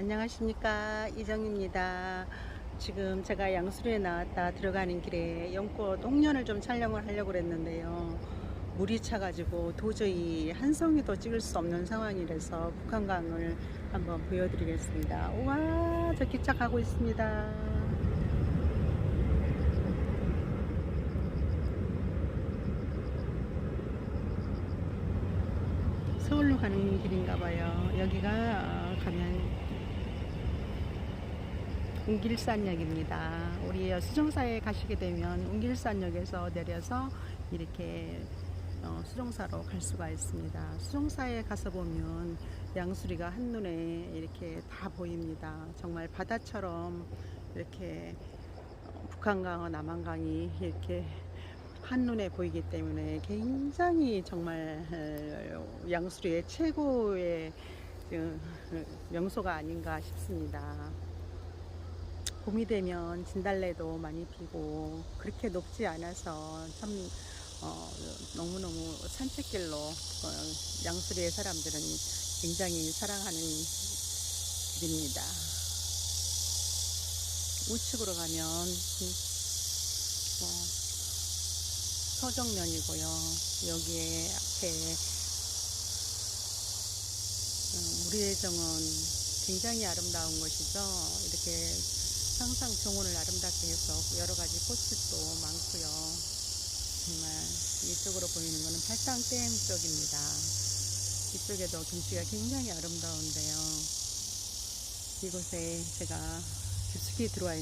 안녕하십니까 이정입니다. 지금 제가 양수리에 나왔다 들어가는 길에 연꽃 옥년을 좀 촬영을 하려고 그랬는데요. 물이 차 가지고 도저히 한 송이도 찍을 수 없는 상황이라서 북한강을 한번 보여드리겠습니다. 우와 저 기차 가고 있습니다. 서울로 가는 길인가 봐요. 여기가 어, 가면 웅길산역입니다. 우리 수정사에 가시게 되면 웅길산역에서 내려서 이렇게 어, 수정사로 갈 수가 있습니다. 수정사에 가서 보면 양수리가 한눈에 이렇게 다 보입니다. 정말 바다처럼 이렇게 어, 북한강과 남한강이 이렇게 한눈에 보이기 때문에 굉장히 정말 어, 양수리의 최고의 어, 명소가 아닌가 싶습니다. 봄이 되면 진달래도 많이 피고 그렇게 높지 않아서 참 어, 너무너무 산책길로 어, 양수리의 사람들은 굉장히 사랑하는 길입니다. 우측으로 가면 음, 뭐, 서정면이고요. 여기에 앞에 음, 우리의 정은 굉장히 아름다운 곳이죠. 이렇게 항상 정원을 아름답게 해서 여러 가지 꽃들도 많고요. 정말 이쪽으로 보이는 것은 팔당댐 쪽입니다. 이쪽에도 경치가 굉장히 아름다운데요. 이곳에 제가 깊숙이 들어와 있는